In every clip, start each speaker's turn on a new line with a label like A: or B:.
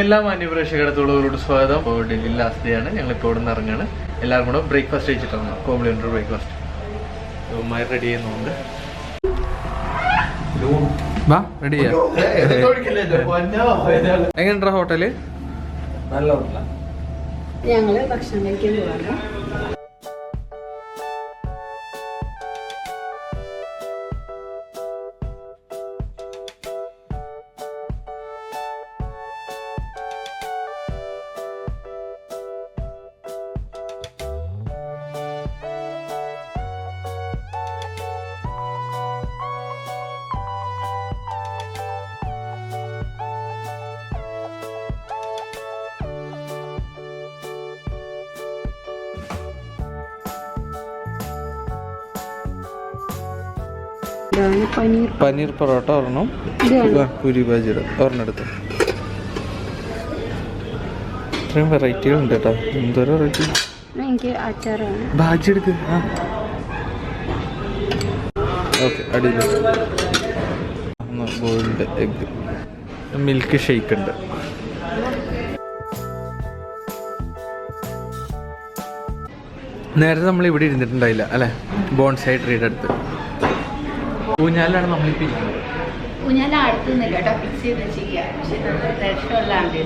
A: എല്ലാ മാന്യപ്രേക്ഷകടത്തോടുകൂടി സ്വാഗതം. ഇപ്പോൾ ഡൽഹി ലാസ്റ്റ് ഡേ ആണ്. ഞങ്ങൾ ഇപ്പോൾ ഇവിടെ നിന്ന് ഇറങ്ങാണ്. എല്ലാവരും കൂടെ ബ്രേക്ക്ഫാസ്റ്റ് കഴിച്ചിട്ടാണ് കോംപ്ലിമെന്ററി ബ്രേക്ക്ഫാസ്റ്റ് ഉമ്മായി റെഡി ചെയ്യുന്നുണ്ട്. വാ റെഡി ചെയ്യാം. എങ്ങനെയുണ്ടാ ഹോട്ടൽ?
B: നല്ല ഹോട്ടലാണ്
C: ഞങ്ങൾ ഭക്ഷണം കഴിക്കാൻ പോവാണ്. പനീർ.
A: പൊറോട്ട ഒരെണ്ണം. പൂരി ബാജിയുടെ ഒരെണ്ണം എടുത്ത്. ഇത്രയും വെറൈറ്റികൾ ഉണ്ട് കേട്ടോ. എന്തോരം വെറൈറ്റി ബാജി എടുക്ക്. ആ. ഓക്കെ അടിയിൽ ബോയിൽഡ് എഗ് മിൽക്ക് ഷേക്ക് ഉണ്ട്. നേരത്തെ നമ്മൾ ഇവിടെ ഇരുന്നിട്ടുണ്ടായില്ല അല്ലേ? ബോൺസൈ ട്രീയുടെ അടുത്ത്. ഊഞ്ഞാലാണ് നമ്മളിപ്പോൾ ഇരിക്കുന്നത്.
C: അടുത്ത് നിന്നില്ല കേട്ടോ ഫിക്സ് ചെയ്ത് വെച്ചിരിക്കുക പക്ഷെ രക്ഷമുള്ളാണ്ട്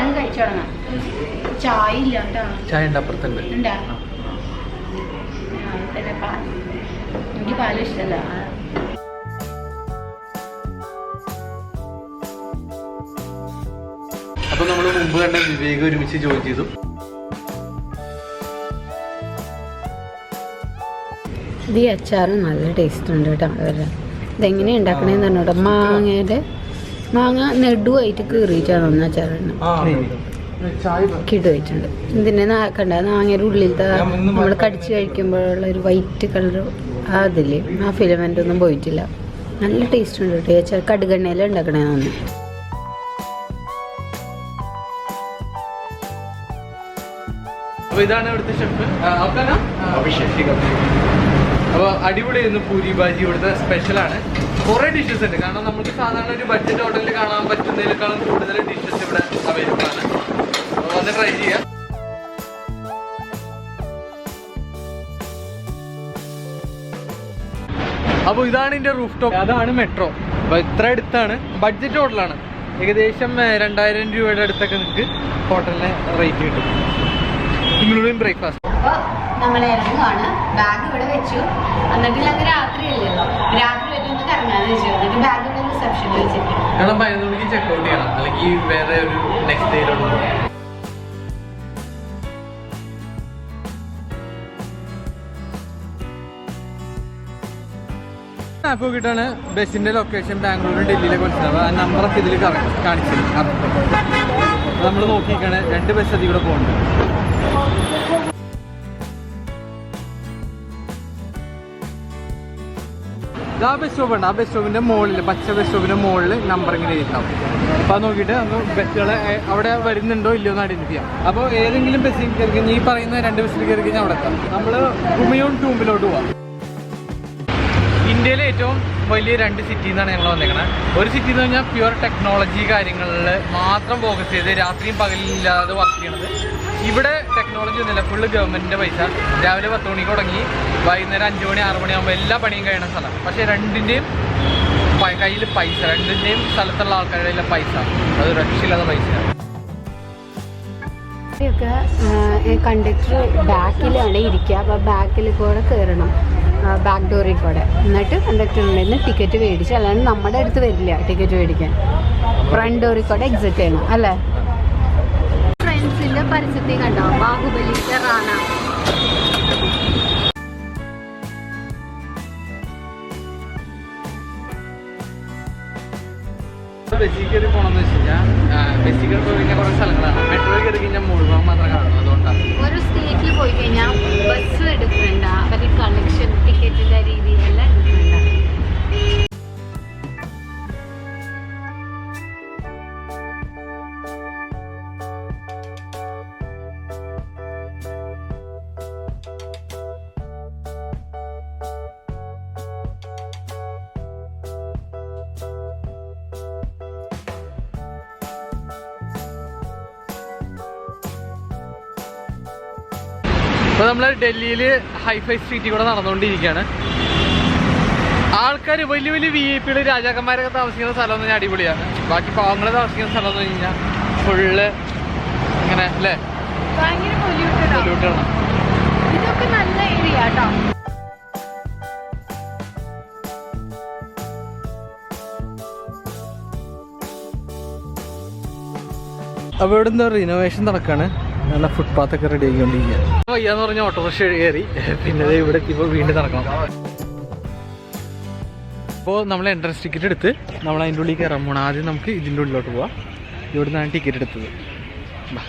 C: അത് കഴിച്ചു തുടങ്ങാം. ചായ ഇല്ല കേട്ടോ.
A: ചായ ഉണ്ട് അപ്പുറത്തുണ്ട്.
C: ഉണ്ടാ. തന്നെ പാൽ. എനിക്ക് പാൽ ഇഷ്ടമല്ല.
A: അപ്പൊ നമ്മൾ മുമ്പ് കണ്ട വിവേക് ഒരുമിച്ച് ജോയിൻ ചെയ്തു.
C: ഈ അച്ചാറ് നല്ല ടേസ്റ്റ് ഉണ്ട് കേട്ടോ. അവരുടെ ഇതെങ്ങനെയാണ് ഉണ്ടാക്കണേന്ന് പറഞ്ഞു കേട്ടോ മാങ്ങയുടെ മാങ്ങ നെടുവായിട്ട് കീറിയിട്ടാണ് ഒന്ന് അച്ചാറിന്
A: ചായ
C: കിടുവായിട്ടുണ്ട് ഇതിന്റെ കണ്ട മാങ്ങയുടെ ഉള്ളിലത്തെ നമ്മൾ കടിച്ചു കഴിക്കുമ്പോഴുള്ള ഒരു വൈറ്റ് കളർ ആ അതില്ലേ ആ ഫിലമെന്റ് ഒന്നും പോയിട്ടില്ല. നല്ല ടേസ്റ്റ് ഉണ്ട് കേട്ടോ ഈ അച്ചാർ. കടുകെണ്ണയിൽ ഉണ്ടാക്കണേന്ന് തോന്നുന്നു
A: അപ്പൊ ഇതാണ് ഇവിടുത്തെ ഷെഫ് അപ്പൊ അടിപൊളിയായിരുന്നു പൂരി ബാജി ഇവിടുത്തെ സ്പെഷ്യലാണ് കുറേ ഡിഷസ് ഉണ്ട്. കാരണം നമുക്ക് സാധാരണ ഒരു ബഡ്ജറ്റ് ഹോട്ടലിൽ കാണാൻ പറ്റുന്നതിനേക്കാളും കൂടുതൽ ഡിഷസ് ഇവിടെ അവൈലബിൾ ആണ്. അപ്പോൾ വന്ന് ട്രൈ ചെയ്യാം. അപ്പോൾ ഇതാണ് ഇതിന്റെ റൂഫ് ടോപ്പ് അതാണ് മെട്രോ അപ്പൊ ഇത്ര അടുത്താണ്. ബഡ്ജറ്റ് ഹോട്ടലാണ് ഏകദേശം രണ്ടായിരം രൂപയുടെ അടുത്തൊക്കെ നിങ്ങൾക്ക് ഹോട്ടലിന് റേറ്റ് കിട്ടും. ഇൻക്ലൂഡിങ് ബ്രേക്ക്ഫാസ്റ്റ്
C: അപ്പോൾ നമ്മൾ ഇറങ്ങുവാണ്. ബാഗ് ഇവിടെ വെച്ചു. എന്നിട്ട് അന്ന് രാത്രി അല്ലല്ലോ രാത്രി വരെ ഒന്ന് കറങ്ങാന്ന് വെച്ചു. എന്നിട്ട് ബാഗ് ഇവിടെ റിസപ്ഷനിൽ വെച്ചിട്ട്.
A: കാരണം പതിനൊന്ന് മണിക്ക് ചെക്കൗട്ട് ചെയ്യണം. അല്ലെങ്കിൽ വേറെ ഒരു നെക്സ്റ്റ് ഡേയിലോട്ട് പോകണം മാപ്പ് നോക്കിയിട്ടാണ് ബസ്സിന്റെ ലൊക്കേഷൻ ബാംഗ്ലൂരും ഡൽഹിയിലേക്ക് വിളിച്ചത് ആ നമ്പറൊക്കെ ഇതിൽ കാണിച്ചത് നമ്മൾ നോക്കിയിരിക്കുകയാണ് രണ്ട് ബസ് അതിൽ കൂടെ പോകുന്നുണ്ട് ആ ബസ് സ്റ്റോപ്പ് ഉണ്ട്. ആ ബസ് സ്റ്റോപ്പിന്റെ മുകളിൽ പച്ച ബസ് സ്റ്റോപ്പിന്റെ മുകളിൽ നമ്പർ ഇങ്ങനെ എഴുതാം അപ്പോൾ നോക്കിയിട്ട് നമുക്ക് ബസ്സുകളെ അവിടെ വരുന്നുണ്ടോ ഇല്ലയോ എന്ന് ഐഡന്റിഫൈ ചെയ്യാം. അപ്പോൾ ഏതെങ്കിലും ബസ്സിൽ കയറി കഴിഞ്ഞാൽ ഈ പറയുന്ന രണ്ട് ബസ്സിൽ കയറി കഴിഞ്ഞാൽ അവിടെ എത്താം. നമ്മൾ ഹുമയൂൺ ടൂമ്പിലോട്ട് പോവാം. ഇന്ത്യയിലെ ഏറ്റവും വലിയ രണ്ട് സിറ്റി എന്നാണ് ഞങ്ങൾ വന്നേക്കണത് ഒരു സിറ്റി എന്ന് പറഞ്ഞാൽ പ്യുവർ ടെക്നോളജി കാര്യങ്ങളിൽ മാത്രം ഫോക്കസ് ചെയ്ത് രാത്രിയും പകലില്ലാതെ വർക്ക് ചെയ്യണത് ഇവിടെ ടെക്നോളജി ഒന്നുമില്ല. ഫുള്ള് ഗവൺമെന്റിന്റെ പൈസ. രാവിലെ പത്ത് മണിക്ക് തുടങ്ങി. വൈകുന്നേരം അഞ്ച് മണി ആറ് മണിയാകുമ്പോൾ എല്ലാ പണിയും കഴിയണ സ്ഥലം. പക്ഷേ രണ്ടിന്റെയും കയ്യിൽ പൈസ. രണ്ടിന്റെയും സ്ഥലത്തുള്ള ആൾക്കാരുടെ പൈസ. അത് രക്ഷയില്ലാത്ത
C: പൈസ. കണ്ടക്ടർ ബാക്കിലാണ് ഇരിക്കുക. അപ്പോൾ ബാക്കിൽ കൂടെ കയറണം. ബാക്ക് ഡോറിൽ കൂടെ. എന്നിട്ട് കണ്ടക്ടറിന്റെ നിന്ന് ടിക്കറ്റ് മേടിച്ച്. അല്ലാണ്ട് നമ്മുടെ അടുത്ത് വരില്ല ടിക്കറ്റ് മേടിക്കാൻ. ഫ്രണ്ട് ഡോറിൽ കൂടെ എക്സിറ്റ് ചെയ്യണം. അല്ലേ? പരസ്യത്തിൽ കണ്ടോ? ബാഹുബലിന്റെ റാണ.
A: ബസ്സിൽ കയറി പോകണമെന്ന് വെച്ച് കഴിഞ്ഞാൽ ബസ്സിൽ കയറി പോയി കഴിഞ്ഞാൽ കുറേ സ്ഥലങ്ങളാണ്. മെട്രോ കയറി കഴിഞ്ഞാൽ മുഴുവൻ മാത്രം കാണും അതുകൊണ്ടാണ്
C: ഒരു സ്റ്റേറ്റിൽ പോയി കഴിഞ്ഞാൽ ബസ് എടുക്കണ്ട അവർ കളക്ഷൻ
A: നമ്മൾ ഡൽഹിയിൽ ഹൈഫൈ സ്ട്രീറ്റിൽ കൂടെ നടന്നുകൊണ്ടിരിക്കുകയാണ്. ആൾക്കാർ വലിയ വലിയ വി ഐ പികൾ രാജാക്കന്മാരൊക്കെ താമസിക്കുന്ന സ്ഥലം എന്ന് പറഞ്ഞാൽ അടിപൊളിയാണ്. ബാക്കി പാവങ്ങൾ താമസിക്കുന്ന സ്ഥലം എന്ന് പറഞ്ഞു കഴിഞ്ഞാൽ ഫുള്ള് ഇങ്ങനെ അല്ലേ? പൊല്യൂട്ടാണ്
C: ഇതൊക്കെ നല്ല ഏരിയ കേട്ടോ
A: അപ്പോൾ ഇവിടെ എന്താ റിനോവേഷൻ നടക്കാണ്. നല്ല ഫുട്പാത്ത് ഒക്കെ റെഡി ആക്കിക്കൊണ്ടിരിക്കുകയാണ് വയ്യാന്ന് പറഞ്ഞ ഓട്ടോറിക്ഷ കയറി. പിന്നെ ദേ ഇവിടെ ഇപ്പോൾ വീണ്ടും നടക്കണം. അപ്പോൾ നമ്മൾ എൻട്രൻസ് ടിക്കറ്റ് എടുത്ത് നമ്മൾ അതിന്റെ ഉള്ളിൽ കയറാൻ പോകണം ആദ്യം നമുക്ക് ഇതിന്റെ ഉള്ളിലോട്ട് പോവാം. ഇവിടെ നിന്നാണ് ടിക്കറ്റ് എടുത്തത്. ബാ.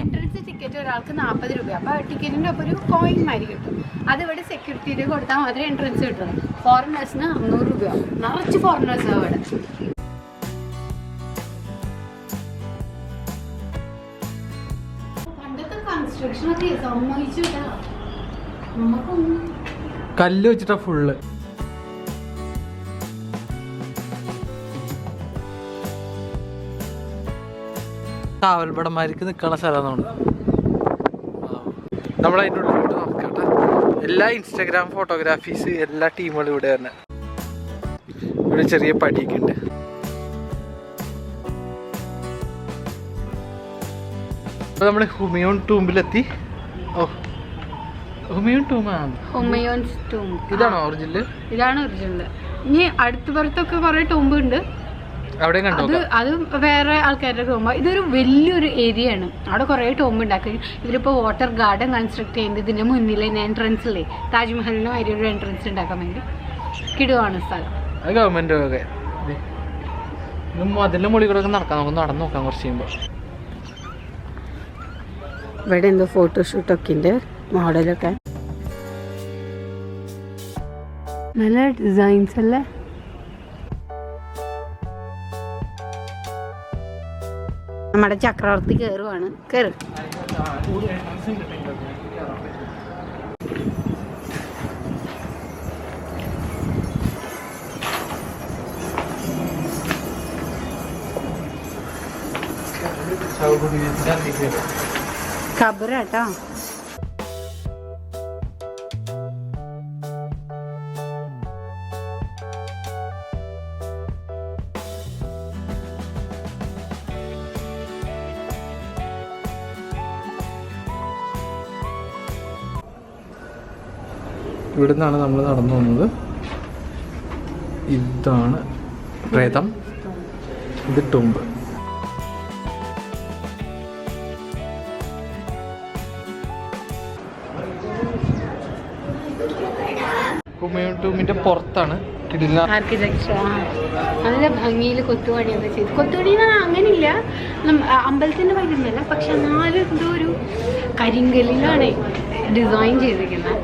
C: എൻട്രൻസ് ടിക്കറ്റ് ഒരാൾക്ക് നാൽപ്പത് രൂപ അപ്പോൾ ടിക്കറ്റിന്റെ ഒപ്പം ഒരു കോയിൻ മാതിരി കിട്ടും. അത് ഇവിടെ സെക്യൂരിറ്റിയിൽ കൊടുത്താൽ മാത്രമേ എൻട്രൻസ് കിട്ടുള്ളൂ. ഫോറിനേഴ്സിന് അഞ്ഞൂറ് രൂപ നിറച്ച് ഫോറിനേഴ്സ് അവിടെ.
A: കല്ല് വെച്ചിട്ടാ ഫുള്ള് കാവൽപടന്മാർക്ക് നിൽക്കുന്ന സ്ഥലമാണ്. നമ്മൾ അതിന്റെ ഉള്ളിലോട്ട് നോക്കട്ടെ എല്ലാ ഇൻസ്റ്റാഗ്രാം ഫോട്ടോഗ്രാഫീസ് എല്ലാ ടീമുകളും ഇവിടെ തന്നെ. ഇവിടെ ചെറിയ പടിയൊക്കെ ഉണ്ട്. അപ്പോൾ നമ്മൾ ഹുമയോൺ ടൂമ്പിലെത്തി ഓ ഹുമയോൺ ടൂമാണ്
C: ഹുമയോൺ ടൂംബ്
A: ഇതാണോ ഒറിജിനൽ
C: ഇതാണ് ഒറിജിനൽ ഇനി അടുത്ത പുറത്തൊക്കെ കുറെ ടൂമ്പ് ഉണ്ട്. അത് അത് വേറെ ആൾക്കാരുടെ ടോമ്പ് ഇതൊരു വലിയൊരു ഏരിയ ആണ്. അവിടെ കുറേ ടോമ്പ് ഉണ്ടാക്കി. ഇതിലിപ്പോൾ വാട്ടർ ഗാർഡൻ കൺസ്ട്രക്ട് ചെയ്യുന്നത് ഇതിന്റെ മുന്നിലെ എൻട്രൻസിലെ താജ്മഹലിന് ഒരു എൻട്രൻസ് ഉണ്ടാക്കാൻ വേണ്ടി കിടുവാണ് സ്ഥലം.
A: അത് ഒക്കെ അതിന്റെ മുകളിൽ കൂടെ ഒക്കെ നമുക്ക് നടന്നു നോക്കാം കുറച്ച് കഴിയുമ്പോൾ
C: ഇവിടെ എന്തോ ഫോട്ടോഷൂട്ടൊക്കെ ഉണ്ട് മോഡലൊക്കെ. നല്ല ഡിസൈൻസ് അല്ലേ? നമ്മുടെ ചക്രവർത്തി കയറുവാണ് കയറും ഖബറാട്ടോ.
A: ഇവിടെ നിന്നാണ് നമ്മൾ നടന്നു വന്നത് ഇതാണ് പ്രേതം ഇത് ടുമ്പ്. പുറത്താണ്.
C: നല്ല ഭംഗിയിൽ കൊത്തുപണിയൊക്കെ ചെയ്തു. കൊത്തുപണി എന്ന് പറഞ്ഞാൽ അങ്ങനെയില്ല അമ്പലത്തിന്റെ വൈദ്യുതല്ല പക്ഷെ എന്നാലും എന്തോ ഒരു കരിങ്കല്ലിലാണ് ഡിസൈൻ ചെയ്തിരിക്കുന്നത്.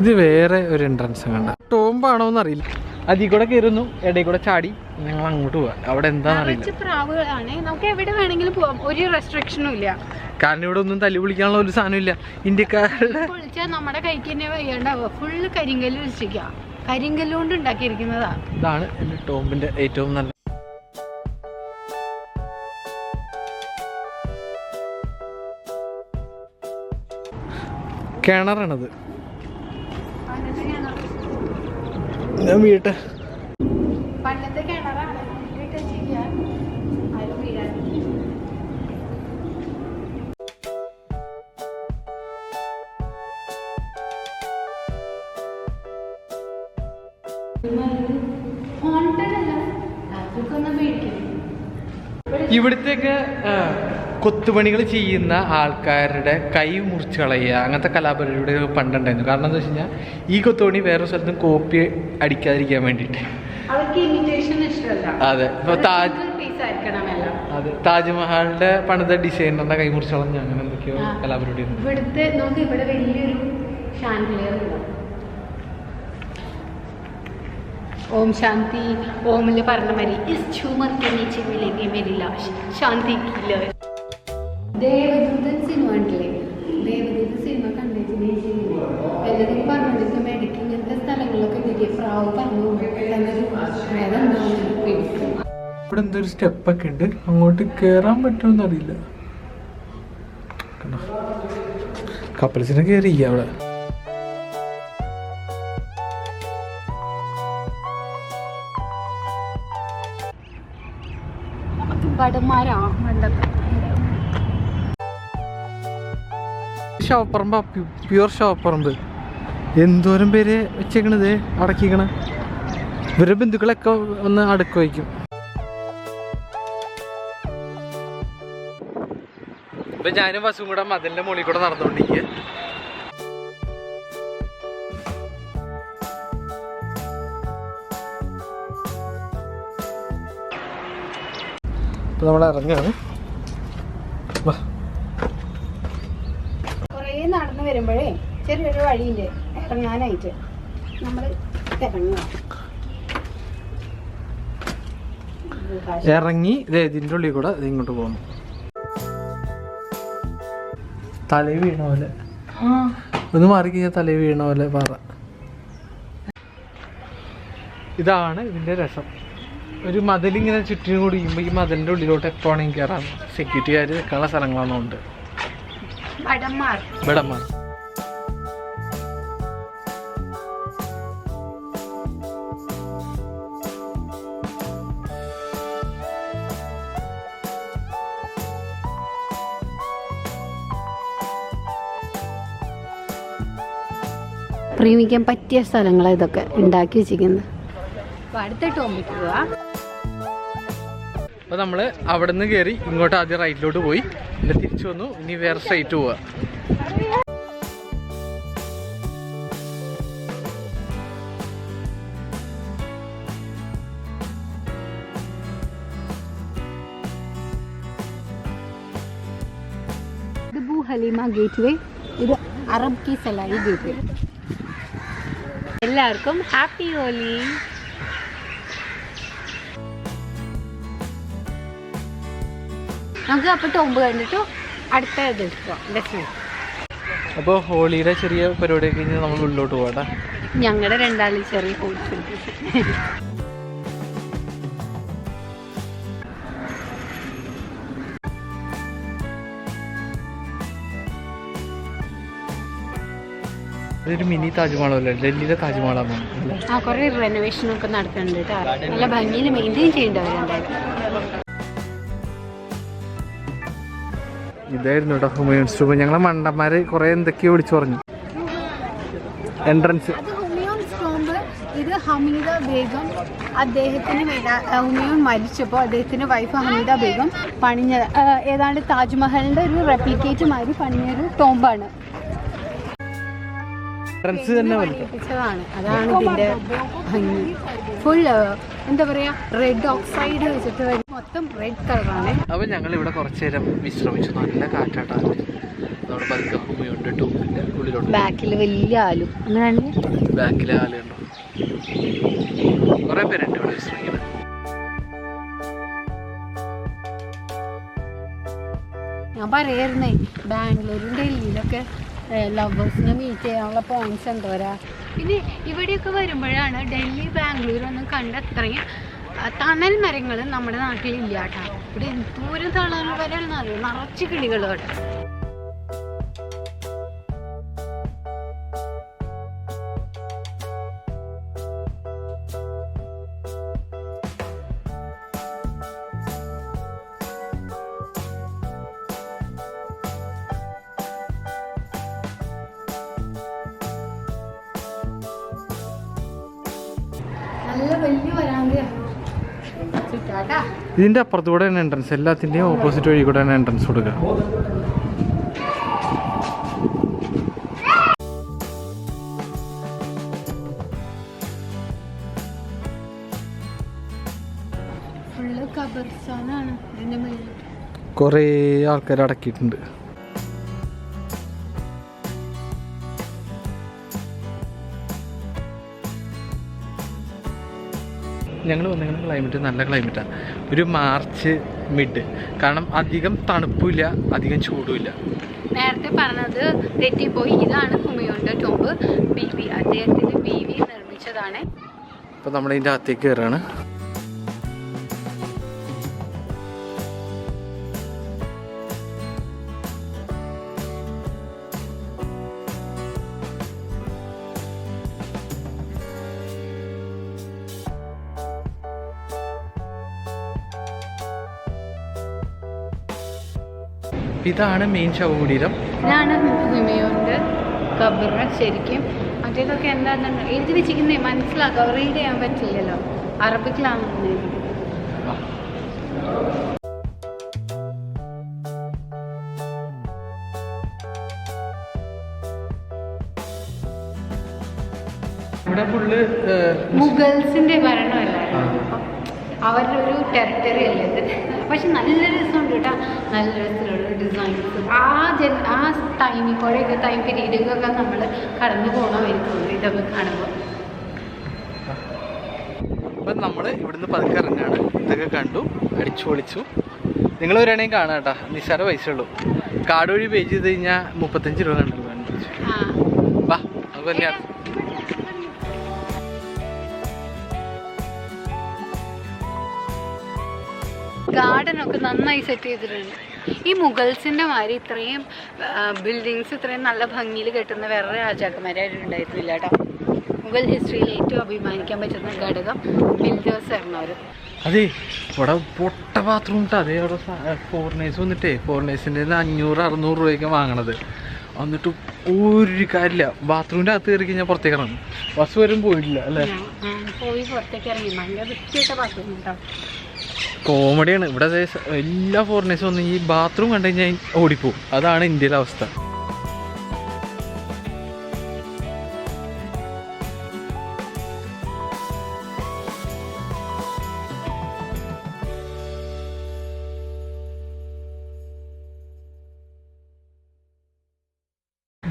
A: ഇത് വേറെ ഒരു എൻട്രൻസ് കണ്ട ടോംബാണോ എന്നറിയില്ല. അതിൽ കൂടെ കയറുന്നു ഇടയിൽ കൂടെ ചാടി ഞങ്ങൾ അങ്ങോട്ട് പോവാ. അവിടെ എന്താണെന്നറിയില്ല
C: പ്രാവുകളാണ്. നമുക്ക് എവിടെ വേണമെങ്കിലും പോവാം. ഒരു റെസ്ട്രിക്ഷനും ഇല്ല.
A: കാരണം ഇവിടെ ഒന്നും തല്ലി വിളിക്കാനുള്ള ഒരു സാധനമില്ല ഇന്ത്യക്കാരുടെ
C: നമ്മുടെ കൈക്ക് തന്നെ വയ്യണ്ടാവുക. ഫുള്ള് കരിങ്കല്ല് കരിങ്കൽ കൊണ്ട് ഉണ്ടാക്കിയിരിക്കുന്നതാ.
A: ഇതാണ് എന്റെ ടോംബിന്റെ ഏറ്റവും നല്ല കിണറാണത്. ഞാൻ വീട്ടെ.
C: പണ്ടത്തെ കിണറാണ്.
A: ഇവിടുത്തെയൊക്കെ കൊത്തുപണികൾ ചെയ്യുന്ന ആൾക്കാരുടെ കൈ മുറിച്ച് കളയുക അങ്ങനത്തെ കലാപരിപാടികൾ പണ്ടുണ്ടായിരുന്നു. കാരണം എന്താ വെച്ച് കഴിഞ്ഞാൽ ഈ കൊത്തുപണി വേറെ സ്ഥലത്തും കോപ്പി അടിക്കാതിരിക്കാൻ വേണ്ടിയിട്ട്. അതെ. ഇപ്പൊ താജ് അതെ. താജ്മഹലിന്റെ പണിത ഡിസൈനറിന്റെ കൈ മുറിച്ച് കളഞ്ഞ അങ്ങനെ എന്തൊക്കെയോ. കലാപരിപാടി
C: ഇവിടുത്തെ നോക്ക് ഇവിടെ വലിയൊരു ഷാൻഡിലിയർ ഉണ്ട്. ओम शांति ओम ने പറഞ്ഞ മാതിരി इस झूमर के नीचे मिलेंगे मेरी लाश शांति की लहर ദേവദൂതൻ സിനിമ ഉണ്ടല്ലേ ദേവദൂതൻ സിനിമ കണ്ടിട്ടില്ലേ എല്ലാവരും പറഞ്ഞിട്ട് മേടിക്കും ഇങ്ങനത്തെ സ്ഥലങ്ങളിലൊക്കെ തിരികെ പ്രാവ് പറഞ്ഞു പെട്ടെന്നൊരു വേദം ഉണ്ടാവും പേടിക്കും
A: ഇവിടെ എന്തൊരു സ്റ്റെപ്പൊക്കെ ഉണ്ട് അങ്ങോട്ട് കയറാൻ പറ്റുമെന്ന് അറിയില്ല കണ്ടോ കപ്പൽസിനെ കയറി അവിടെ ഷോപ്പറമ്പ പ്യുവർ ഷോപ്പറമ്പ്. എന്തോരം പേര് വെച്ചേക്കണത്? അടക്കിക്കണ. ഇവരുടെ ബന്ധുക്കളൊക്കെ ഒന്ന് അടുക്ക വയ്ക്കും. ഇപ്പൊ ഞാനും ബസ്സും കൂടെ മതിലിന്റെ മുകളിൽ കൂടെ നടന്നുകൊണ്ടിരിക്കുക ഇപ്പൊ നമ്മൾ ഇറങ്ങാണ്. വാ.
C: കുറേ നടന്നു വരുമ്പോഴേ ചെറിയൊരു വഴിയില്ലേ? ഇറങ്ങാനായിട്ട് നമ്മൾ ഇറങ്ങുക.
A: ഇറങ്ങി ദേ ഇതിന്റെ ഉള്ളിൽ കൂടെ ഇങ്ങോട്ട് പോകുന്നു തല വീണ പോലെ. ഒന്ന് മാറി കഴിഞ്ഞാൽ തല വീണ പോലെ പറ. ഇതാണ് ഇതിന്റെ രസം. ഒരു മതിലിങ്ങനെ ചുറ്റിനും കൂടി ഇരിക്കുമ്പോൾ ഈ മതിലിന്റെ ഉള്ളിലോട്ട് എപ്പോഴാണെങ്കിൽ കയറാം സെക്യൂരിറ്റിക്കാർ നിൽക്കാനുള്ള സ്ഥലങ്ങളൊന്നും
C: വടന്മാർ
A: ഇവിടന്മാർ
C: പ്രേമിക്കാൻ പറ്റിയ സ്ഥലങ്ങളാണ് ഇതൊക്കെ ഉണ്ടാക്കി വെച്ചിരിക്കുന്നത്. അടുത്ത ടോമിക്ക് പോവാ.
A: അപ്പോൾ നമ്മൾ അവിടെ നിന്ന് ഇങ്ങോട്ട് ആദ്യം റൈറ്റിലോട്ട് പോയി. പിന്നെ തിരിച്ചു വന്നു. ഇനി വേറെ സ്ട്രൈറ്റ് പോവാ.
C: Haleema gateway Arab gate എല്ലാവർക്കും ഹാപ്പി ഹോലി നമുക്ക് അപ്പോൾ ടോമ്പ് കണ്ടിട്ട് അടുത്ത ഇത് എടുക്കാം. ഡെസ്റ്റിനേഷൻ
A: അപ്പോൾ ഹോളിയുടെ ചെറിയ പരിപാടി കഴിഞ്ഞ് നമ്മൾ ഉള്ളിലോട്ട് പോകട്ടെ
C: ഞങ്ങളുടെ രണ്ടാളും ചെറിയ ഹോളി
A: ഇതൊരു മിനി താജ്മഹലല്ലേ? ഡൽഹിയിലെ താജ്മഹലാണ് അല്ലേ
C: ആ കുറേ റെനോവേഷൻ ഒക്കെ നടക്കുന്നുണ്ട് കേട്ടോ നല്ല ഭംഗിയിൽ മെയിന്റെയിൻ ചെയ്യേണ്ടവരുണ്ടായിരുന്നു.
A: ഇതായിരുന്നു കേട്ടോ ഹുമയൂൺ സ്റ്റൂപ്പ് ഞങ്ങളെ മണ്ടന്മാര് കുറെ എന്തൊക്കെയോ വിളിച്ചു പറഞ്ഞു. എൻട്രൻസ്
C: ഇത് ഹമീദ ബേഗം അദ്ദേഹത്തിന് വേണ്ട- ഹുമയൂൺ മരിച്ചപ്പോൾ അദ്ദേഹത്തിന്റെ വൈഫ് ഹമീദ ബേഗം പണിഞ്ഞ ഏതാണ്ട് താജ്മഹലിന്റെ ഒരു റെപ്ലിക്കേറ്റ് മാതിരി പണിഞ്ഞൊരു ടോംബാണ്
A: എൻട്രൻസ് തന്നെ വലുത്
C: അതാണ് ഇതിന്റെ ഭംഗി. ഫുൾ എന്താ പറയാ റെഡ് ഓക്സൈഡ് വെച്ചിട്ട് വരും. മൊത്തം റെഡ് കളറാണ്
A: അപ്പൊ ഞങ്ങൾ ഇവിടെ കുറച്ചു നേരം വിശ്രമിച്ചു. നല്ല കാറ്റാട്ടാണ് നമ്മുടെ പതുക്കെ ഹുമയൂണിന്റെ ടൂബിന്റെ
C: ബാക്കിൽ വലിയ ആലും. അങ്ങനെയാണ്
A: ബാക്കിലെ ആലുണ്ടോ? കുറെ പേരുണ്ട് ഇവിടെ വിശ്രമിക്കുന്നത്.
C: ഞാൻ പറയായിരുന്നേ ബാംഗ്ലൂരും ഡൽഹിയിലൊക്കെ ലവേഴ്സിനെ മീറ്റ് ചെയ്യാനുള്ള പോയിന്റ്സ് എന്തോരാ? പിന്നെ ഇവിടെയൊക്കെ വരുമ്പോഴാണ് ഡൽഹി ബാംഗ്ലൂർ ഒന്നും കണ്ട അത്രയും ആ, തണൽ മരങ്ങൾ നമ്മുടെ നാട്ടിലില്ല കേട്ടോ. ഇവിടെ എന്തോരം തണൽ മരങ്ങൾ നിറച്ച് കിളികൾ നല്ല വലിയ വരാന്തയാണ്
A: ഇതിന്റെ അപ്പുറത്ത് കൂടെ തന്നെ എൻട്രൻസ് എല്ലാത്തിന്റെയും ഓപ്പോസിറ്റ് വഴി കൂടെ തന്നെ എൻട്രൻസ് കൊടുക്കുക. കുറേ ആൾക്കാർ അടക്കിയിട്ടുണ്ട്. ഞങ്ങൾ വന്നിരിക്കുന്ന ക്ലൈമറ്റ് നല്ല ക്ലൈമറ്റാണ് ഒരു മാർച്ച് മിഡ് കാരണം അധികം തണുപ്പില്ല അധികം ചൂടുമില്ല.
C: നേരത്തെ പറഞ്ഞത് തെറ്റിപ്പോയി. ഇതാണ് ഹുമയൂണിന്റെ ടോമ്പ് ബി വി അദ്ദേഹത്തിന്റെ ബി വി നിർമ്മിച്ചതാണ്.
A: അപ്പോൾ നമ്മൾ ഇതിന്റെ അകത്തേക്ക് കയറാണ് ഇതാണ് മെയിൻ ശവകുടീരം.
C: ഇതാണ് ഹുമയൂണിന്റെ ഖബർ ശരിക്കും. മറ്റേതൊക്കെ എന്താണെന്ന് എഴുതി വെച്ചിരിക്കുന്നത് മനസ്സിലാക്കാം റീഡ് ചെയ്യാൻ പറ്റില്ലല്ലോ. അറബിക്കിലാണെന്ന്
A: ഇവിടെ ഫുള്ള്
C: മുഗൾസിന്റെ അപ്പം അവരുടെ ഒരു ടെറിട്ടറി അല്ലേ ഇത്? പക്ഷെ നല്ല രസമുണ്ട് കേട്ടോ. നല്ല രസമുള്ള ഡിസൈൻസ് ആ ജൻ ആ ടൈമിൽ കൂടെയൊക്കെ ടൈം പീരീഡിലൊക്കെ നമ്മൾ കടന്നു പോകണമായിരിക്കും ഇതൊക്കെ കാണുമ്പോൾ
A: അപ്പം നമ്മൾ ഇവിടുന്ന് പതുക്കെ ഇറങ്ങാണ്. ഇതൊക്കെ കണ്ടു അടിച്ചു പൊളിച്ചു നിങ്ങൾ വരികയാണെങ്കിൽ കാണാം കേട്ടോ. നിസ്സാര പൈസ ഉള്ളൂ കാർഡ് വഴി പേ ചെയ്ത് കഴിഞ്ഞാൽ മുപ്പത്തഞ്ച് രൂപ കണ്ടു
C: ആ.
A: വാ നമുക്ക്
C: ഒക്കെ നന്നായി സെറ്റ് ചെയ്തിട്ടുണ്ട്. ഈ മുഗൾസിന്റെ മാതിരി ഇത്രയും ബിൽഡിങ്സ് ഇത്രയും നല്ല ഭംഗിയിൽ കെട്ടുന്ന വേറെ രാജാക്കന്മാരായിട്ട് ഉണ്ടായിരുന്നില്ല കേട്ടോ. മുഗൾ ഹിസ്റ്ററിയിൽ ഏറ്റവും അഭിമാനിക്കാൻ പറ്റുന്ന ഘടകം ബിൽഡേഴ്സ് ആയിരുന്നു അവർ
A: അതെ ഇവിടെ പൊട്ട ബാത്റൂം ഇട്ട് അതേ അവിടെ ഫോറിനേഴ്സ് വന്നിട്ടേ ഫോറിനേഴ്സിന്റെ അഞ്ഞൂറ് അറുന്നൂറ് രൂപയൊക്കെ വാങ്ങണത്. എന്നിട്ട് ഒരു കാര്യമില്ല. ബാത്റൂമിന്റെ അകത്ത് കയറി കഴിഞ്ഞാൽ പുറത്തേക്ക് ഇറങ്ങും. ബസ് വരും പോയിട്ടില്ല അല്ലേ?
C: പോയി പുറത്തേക്ക് ഇറങ്ങി. ഭയങ്കര വൃത്തിയായിട്ട് ബാത്റൂം കേട്ടോ
A: കോമഡിയാണ്. ഇവിടെ എല്ലാ ഫോറിനേഴ്സും ഒന്നും ഈ ബാത്റൂം കണ്ടു കഴിഞ്ഞാൽ ഓടിപ്പോവും. അതാണ് ഇന്ത്യയിലെ അവസ്ഥ.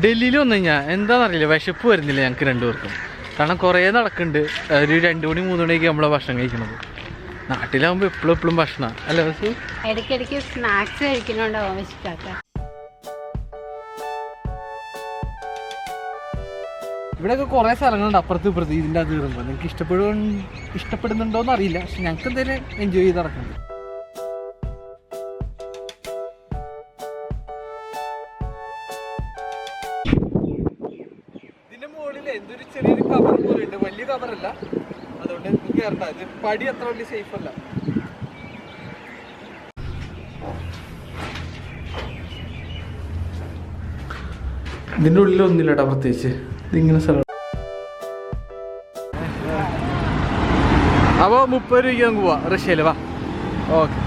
A: ഡൽഹിയിൽ വന്നു കഴിഞ്ഞാൽ എന്താണെന്നറിയില്ല വിശപ്പ് വരുന്നില്ല ഞങ്ങൾക്ക് രണ്ടുപേർക്കും. കാരണം കുറേ നടക്കുന്നുണ്ട് ഒരു രണ്ട് മണി മൂന്ന് മണിയൊക്കെ നമ്മളെ ഭക്ഷണം കഴിക്കണത്. നാട്ടിലാവുമ്പോൾ എപ്പോഴും എപ്പോഴും ഭക്ഷണം. അല്ലേ ബസ്
C: ഇടയ്ക്കിടയ്ക്ക് സ്നാക്സ് കഴിക്കുന്നുണ്ടാവും വെച്ചിട്ടാക്ക
A: ഇവിടെയൊക്കെ കുറേ സ്ഥലങ്ങളുണ്ട് അപ്പുറത്ത് ഇപ്പുറത്ത് ഇതിന്റെ അത് കയറുമ്പോൾ നിങ്ങൾക്ക് ഇഷ്ടപ്പെടും ഇഷ്ടപ്പെടുന്നുണ്ടോന്ന് അറിയില്ല പക്ഷെ ഞങ്ങൾക്ക് എന്തായാലും എൻജോയ് ചെയ്ത് നടക്കുന്നത് കയറണ്ട ഇത് പടി അത്ര വലിയ സേഫ് അല്ല. ഇതിന്റെ ഉള്ളിൽ ഒന്നില്ല പ്രത്യേകിച്ച്. ഇതിങ്ങനെ സ്ഥലം അപ്പോൾ മുപ്പത് രൂപയ്ക്ക് നമുക്ക് പോവാം. റഷ്യയിൽ വാ. ഓക്കെ.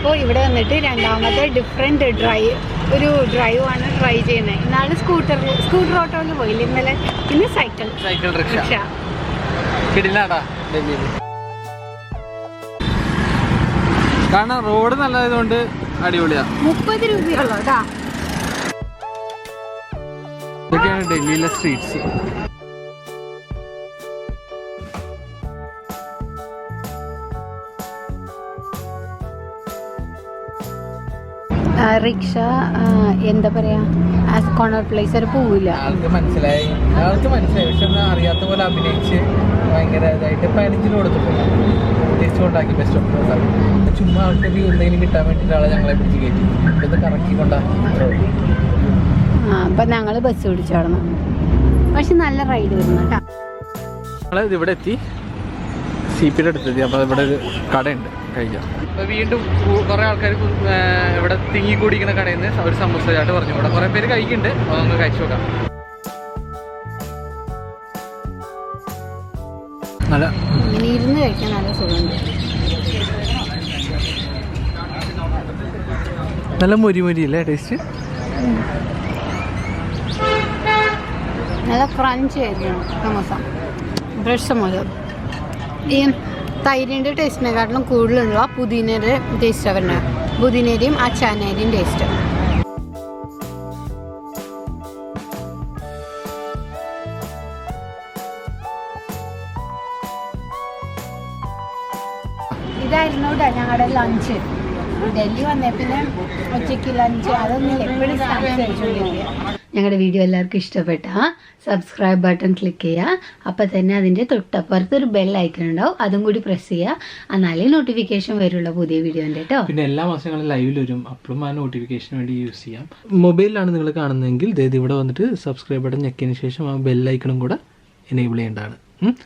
C: അപ്പോൾ ഇവിടെ വന്നിട്ട് രണ്ടാമത്തെ ഡിഫറെന്റ് ഡ്രൈവ് ഒരു ഡ്രൈവ് ആണ് ട്രൈ ചെയ്യുന്നത്. ഇന്നാണ് സ്കൂട്ടർ സ്കൂട്ടർ ഓട്ടോയിൽ പോയില്ല ഇന്നലെ? ഇന്ന് സൈക്കിൾ
A: സൈക്കിൾ റിക്ഷ കാരണം റോഡ് നല്ലതായതുകൊണ്ട് അടിപൊളിയാ.
C: മുപ്പത് രൂപയുള്ളൂ കേട്ടാ
A: ഇതൊക്കെയാണ് ഡൽഹിയിലെ സ്ട്രീറ്റ്സ്
C: റിക്ഷ എന്താ പറയാ കോണർ പ്ലേസ് വരെ പോവില്ല
A: ആൾക്ക് മനസ്സിലായി. ആൾക്ക് മനസ്സിലായി. പക്ഷെ ഒന്നും അറിയാത്ത പോലെ അഭിനയിച്ച് ഭയങ്കര ഇതായിട്ട് പതിനഞ്ചിന് കൊടുത്തിട്ടുണ്ട്. തിരിച്ചുകൊണ്ടാക്കി ബെസ്റ്റ് ഓഫ് ആണ് ചുമ്മാ ആൾക്ക് വ്യൂ എന്തെങ്കിലും കിട്ടാൻ വേണ്ടിയിട്ടാണ് ഞങ്ങളെ പിടിച്ച് കയറ്റി. ഇത് കറക്കി കൊണ്ടാക്കി.
C: ആ അപ്പം ഞങ്ങൾ ബസ് പിടിച്ചു നടന്നു. പക്ഷെ നല്ല റൈഡ് വരുന്നു കേട്ടോ.
A: ഞങ്ങൾ ഇവിടെ എത്തി. സി പിയുടെ അടുത്തെത്തി. അപ്പോൾ ഇവിടെ ഒരു കടയുണ്ട്. കഴിക്കാം അപ്പോൾ വീണ്ടും കുറെ ആൾക്കാർ ഇവിടെ തിങ്ങി കൂടിക്കുന്ന കടയിൽ നിന്ന് ഒരു സമൂസ ചാട്ട് പറഞ്ഞു. ഇവിടെ കുറേ പേര് കഴിക്കുന്നുണ്ട്. അപ്പോൾ നമുക്ക് കഴിച്ചു നോക്കാം. നല്ല
C: ഇരുന്ന് കഴിക്കാൻ നല്ല സുഖമുണ്ട്.
A: നല്ല മുരി മുരി അല്ലേ ടേസ്റ്റ്?
C: നല്ല ഫ്രഞ്ച് ആയിരുന്നു സമോസ. ബ്രഷ് സമോസ. ഈ തൈരിന്റെ ടേസ്റ്റിനെക്കാട്ടിലും കൂടുതലുള്ള പുതിനയുടെ ടേസ്റ്റ് വരുന്നത്. പുതിനേരിയും ചാനയുടെയും ടേസ്റ്റ് ഇതായിരുന്നു കേട്ടോ ഞങ്ങളുടെ ലഞ്ച് ഡൽഹി വന്നേ പിന്നെ ഉച്ചയ്ക്ക് ലഞ്ച് അതൊന്നും എപ്പോഴും ഞങ്ങളുടെ വീഡിയോ എല്ലാവർക്കും ഇഷ്ടപ്പെട്ട സബ്സ്ക്രൈബ് ബട്ടൺ ക്ലിക്ക് ചെയ്യുക അപ്പം തന്നെ അതിന്റെ തൊട്ടപ്പുറത്ത് ഒരു ബെൽ ഐക്കൺ ഉണ്ടാവും അതും കൂടി പ്രസ് ചെയ്യുക എന്നാലേ നോട്ടിഫിക്കേഷൻ വരുള്ളൂ പുതിയ വീഡിയോന്റെ കേട്ടോ
A: പിന്നെ എല്ലാ മാസങ്ങളും ലൈവിൽ വരും അപ്പോഴും ആ നോട്ടിഫിക്കേഷന് വേണ്ടി യൂസ് ചെയ്യാം. മൊബൈലിലാണ് നിങ്ങൾ കാണുന്നതെങ്കിൽ ഇവിടെ വന്നിട്ട് സബ്സ്ക്രൈബ് ബട്ടൺ ഞെക്കിയതിന് ശേഷം ആ ബെല്ലൈക്കണും കൂടെ എനേബിൾ ചെയ്യേണ്ടതാണ്.